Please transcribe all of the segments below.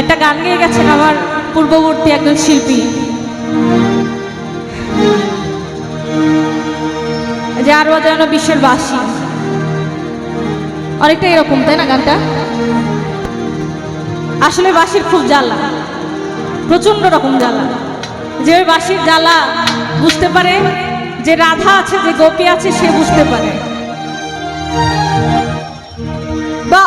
একটা গান গেয়ে গেছেন আমার পূর্ববর্তী একজন শিল্পী। যে আরও যেন বিশ্বের বাসি। অনেকটা এরকম, তাই না গানটা? আসলে বাসির খুব জ্বালা। প্রচণ্ড রকম জ্বালা। যে ওই বাসির জ্বালা বুঝতে পারে, যে রাধা আছে, যে গোপী আছে, সে বুঝতে পারে। বা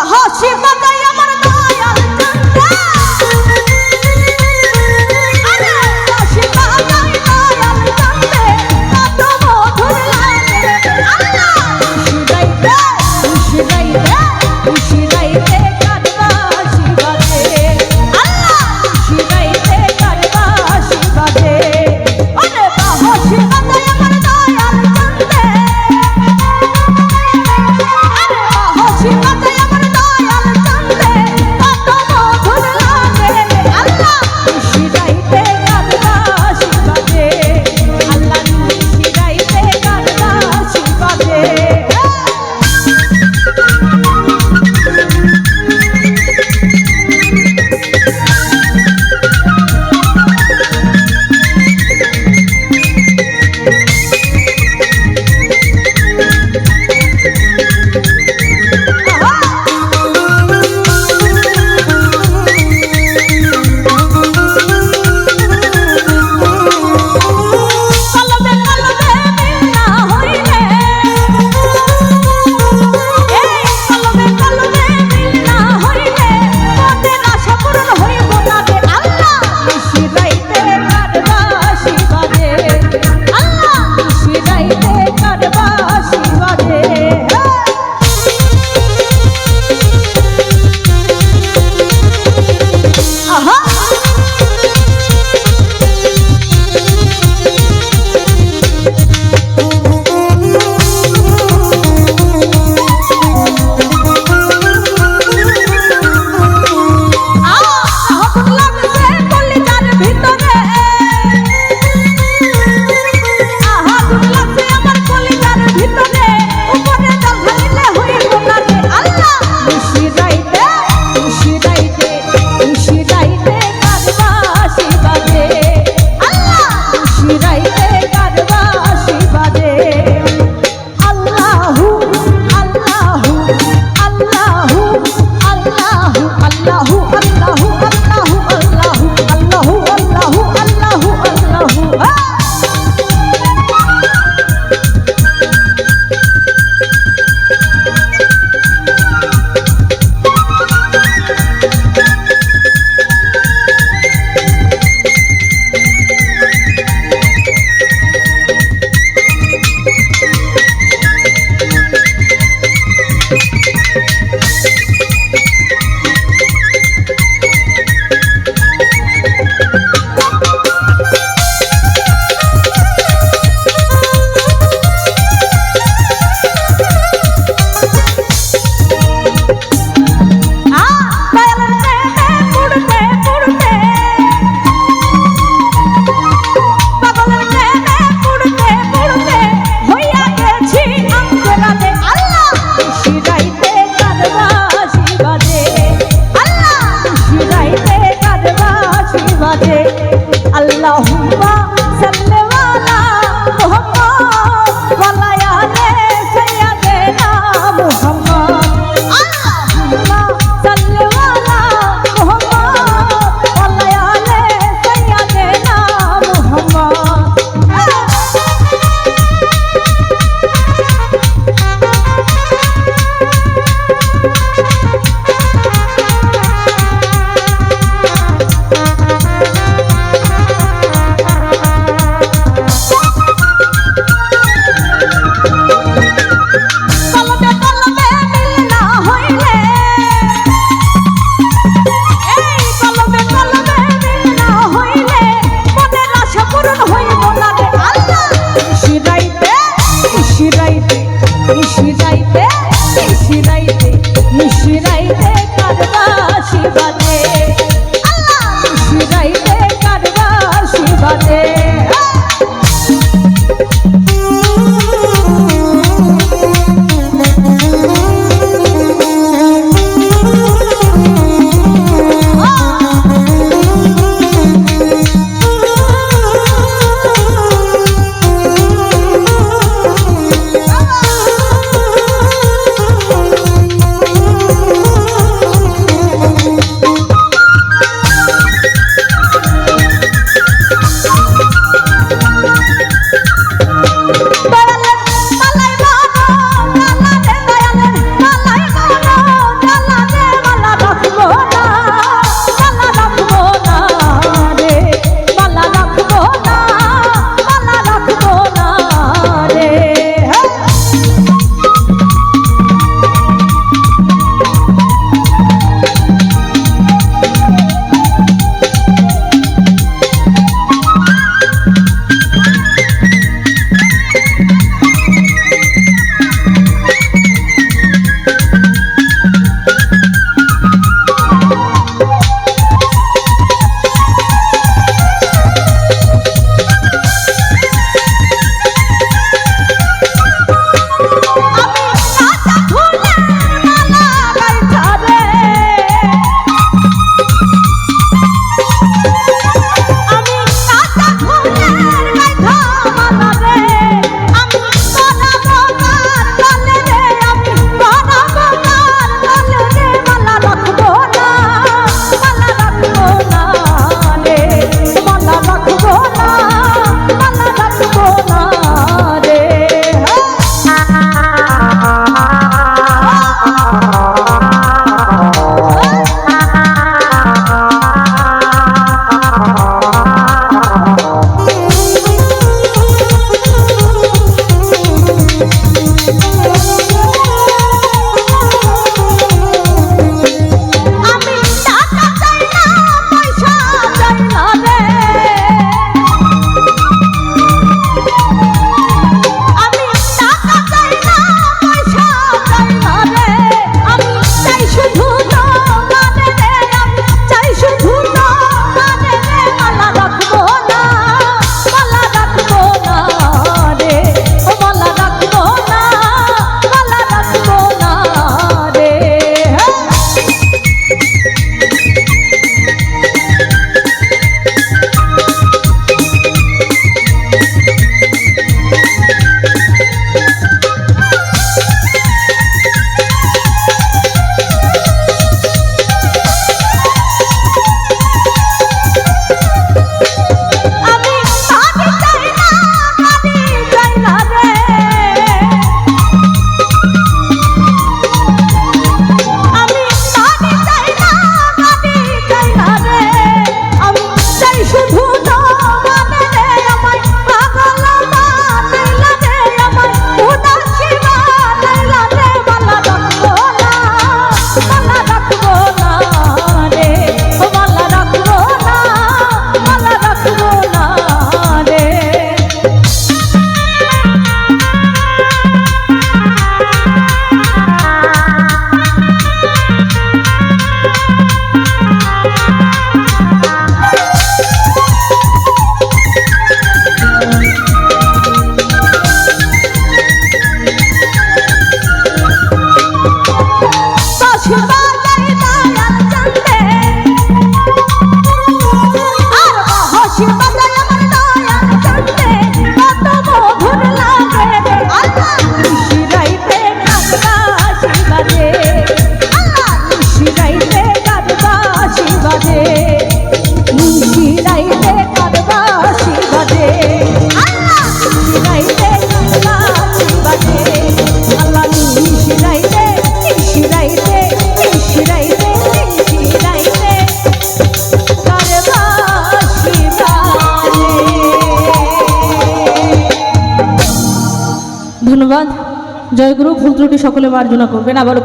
সকলে মার্জনা করবেন আবারও